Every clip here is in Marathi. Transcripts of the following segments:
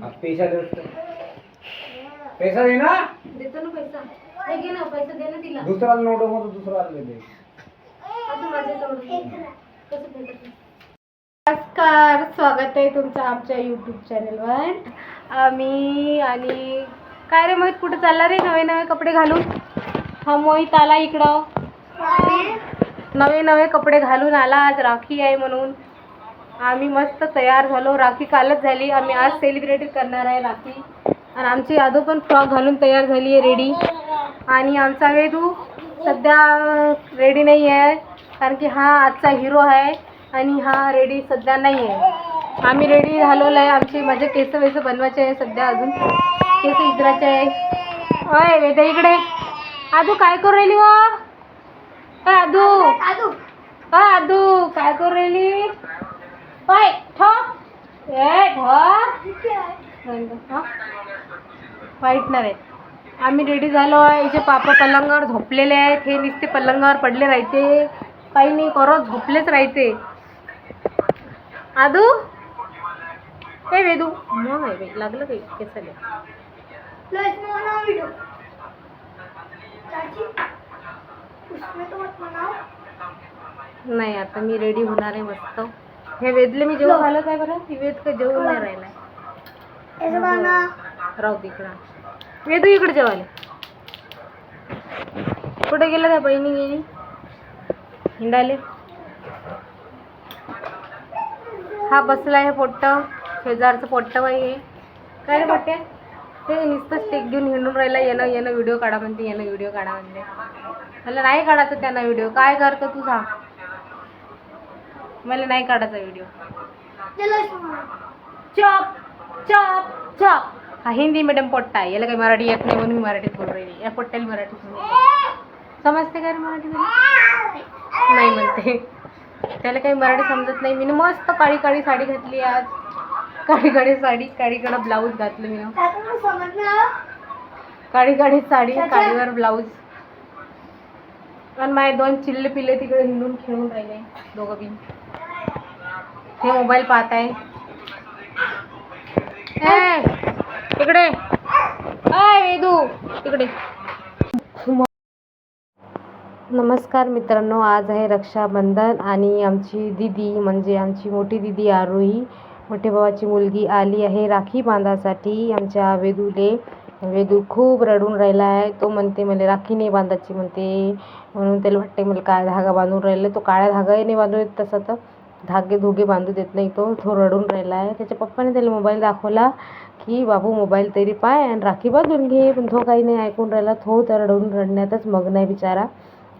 पैसा दे उसको. पैसा दे ना. देतो ना पैसा. हे घे ना पैसा दे ना तिला. दुसरा नोट मग दुसरा दे आता नमस्कार स्वागत आहे तुमचं आमच्या यूट्यूब चॅनलवर आम्ही आणि काय रे मोहित कुठं चालला रे नवे नवे कपडे घालून? हा मोहित आला इकडं. नवे नवे कपडे घालून आला. आज राखी आहे म्हणून. आम्ही मस्त तयार झालो. राखी कालच झाली. आम्ही आज सेलिब्रेट करणार आहे राखी. आणि आमची यादव पण फ्रॉक घालून तयार झाली आहे रेडी आणि आमचा वेदू सध्या रेडी नाही आहे. कारण की हा आजचा हिरो आहे आणि हा रेडी सध्या नाही आहे. आम्ही रेडी झालेलो आहे. आमची माझे केस वेस बनवायचे आहे सध्या अजून. केस इतरायचे आहे. अय वेदा इकडे. आदू काय करू राहिली व? आदू. आदू काय करू राहिली? ठप वाईटणार आहे आम्ही रेडी झालो आहे. हिचे पापा पलंगावर झोपलेले आहेत. हे नुसते पलंगावर पडले राहते. काही नाही करत झोपलेच राहते. आदू? हे वेदू. मग आहे बाई लागलं काही केसाला. नाही आता मी रेडी होणार आहे मस्त. हे वेदले मी जेवण झालं काय बरं? ती वेद का जेवण नाही राहिलाय. राहू दे इकडं. वेदू इकडे जेवायला कुठे गेलं त्या बहिणी गेली हिंडाले. हा बसला आहे पोट्ट. शेजारचं पोट्ट बाई आहे. काय रे पोट्टे? ते नुसतं स्टेक घेऊन हिंडून राहिला. येणं येणं व्हिडिओ काढा म्हणते येणं व्हिडिओ काढा म्हणते. मला नाही काढायचं त्यांना व्हिडिओ काय करतो तू सांग. मला नाही काढायचा व्हिडिओ चॉप चॉप चॉप. हा हिंदी मीडियम पोट्टा आहे. याला काही मराठी येत नाही म्हणून मी मराठीत बोल राहिली. या पोट्ट्याला मराठीत समजते का मराठी नाही म्हणते. त्याला काही मराठी समजत नाही. मी मस्त काळी काळी साडी घातली आज. काळी काळी साडी काळीकडं ब्लाऊज घातलं मी काळी काळी साडी काळीवर ब्लाऊज आणि माझे दोन चिल्ले पिल्ले तिकडे हिंडून खेळून राहिले. दोघं बी. हे मोबाईल पाहत आहे तिकडे वेदू तिकडे नमस्कार मित्रांनो आज आहे रक्षाबंधन आणि आमची दिदी म्हणजे आमची मोठी दिदी आरोही मोठे भावाची मुलगी आली आहे राखी बांधासाठी आमच्या वेदूले. वेदू खूप रडून राहिला आहे. तो म्हणते मला राखी नाही बांधायची म्हणते. म्हणून त्याला वाटते मला काय धागा बांधून राहिले. तो काळ्या धागाही नाही बांधून येत तसा तर. धागे धुगे बांधू देत नाही. तो तो रडून राहिला आहे. त्याच्या पप्पाने त्याला मोबाईल दाखवला की बाबू मोबाईल तरी पाय आणि राखी बांधून घे. पण तो काही नाही ऐकून राहिला. तो तर रडून रडण्यातच मग्न आहे बिचारा.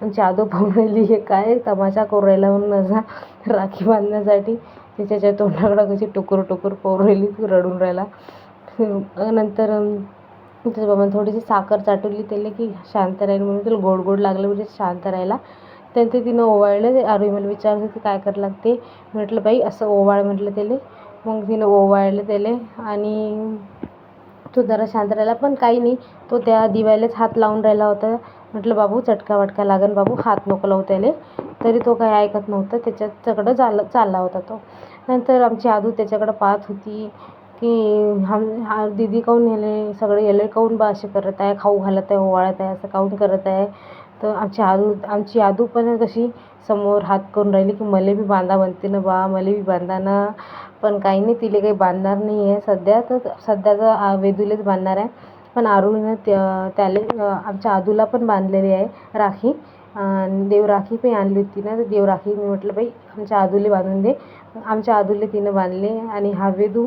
आणि जादू पाहून राहिली हे काय तमाशा करू राहिला म्हणून असा राखी बांधण्यासाठी. त्याच्या तोंडाकडं कशी टुकूर टुकूर पाहून राहिली. रडून राहिला. नंतर त्याच्या बाबांनी थोडीशी साखर चाटवली त्याला की शांत राहील म्हणून त्याला गोड गोड लागलं म्हणजे शांत राहिला. त्यानंतर तिनं ओवाळलं ते. मला विचारत होती काय करावं लागते? म्हटलं बाई असं ओवाळ म्हटलं त्याला. मग तिनं ओवाळलं त्याला आणि तो जरा शांत राहिला. पण काही नाही तो त्या दिव्यालाच हात लावून राहिला होता. म्हटलं बाबू चटका वटका लागन बाबू हात नको लावू त्याले. तरी तो काही ऐकत नव्हता त्याच्याकडं चाल चालला होता तो. नंतर आमची आदू त्याच्याकडं पाहत होती की हम हा दीदी काहून याले? सगळे याले काहून बा असे करत आहे? खाऊ घालत आहे ओवाळत आहे असं काहून करत आहे? तर आमची आदू आमची आदू पण कशी समोर हात करून राहिली की मला बी बांधा म्हणते ना बा मला बी बांधा ना. पण काही नाही तिला काही बांधणार नाही आहे सध्या तर सध्याचं तर वेदूलाच बांधणार आहे. पण आरूनं त्या त्याला आमच्या आदूला पण बांधलेली आहे राखी. आणि देवराखी पण आणली होती ना तर देवराखी मी म्हटलं बाई आमच्या आदूला बांधून दे. आमच्या आदूला तिनं बांधले आणि हा वेदू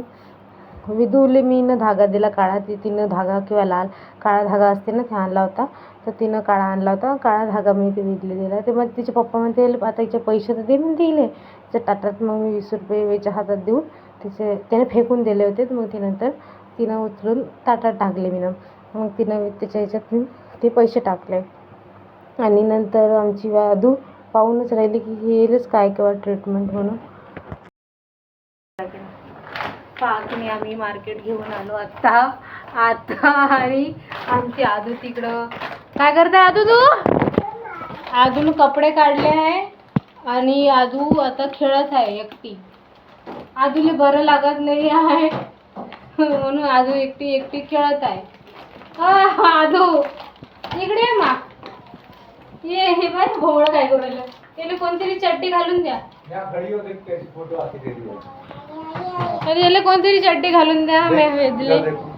म्हणजे विधूले मी न धागा दिला काळा ती तिनं धागा किंवा लाल काळा धागा असते ना ते आणला होता. तर तिनं काळा आणला होता काळा धागा मी ते विकले दिला ते मग तिचे पप्पा म्हणते आता हिचे पैसे तर दे मी दिले. त्याच्या ताटात मग मी वीस रुपये वेच्या हातात देऊन तिचे त्याने फेकून दिले होते. मग ते नंतर तिनं उचलून ताटात टाकले मीनं. मग तिनं त्याच्या ह्याच्यात ते पैसे टाकले. आणि नंतर आमची वादू पाहूनच राहिली की येईलच काय किंवा ट्रीटमेंट म्हणून. पाकने आम्ही मार्केट घेऊन आलो आत्ता. आता आणि आमची आदू तिकडं. काय करताय आदू तू? आदून कपडे काढले आहे आणि आदू आता खेळत आहे एकटी. आदूला बरं लागत नाही आहे. म्हणून आजू एकटी एकटी खेळत आहे. आ, आजू इकडे ये मा. ये हे बाय भोवळ काय करू त्याला कोणतरी चड्डी घालून द्या. फोटो आती तेरी हो तर याला कोणतरी चड्डी घालून द्या मी वेदले इधर देखो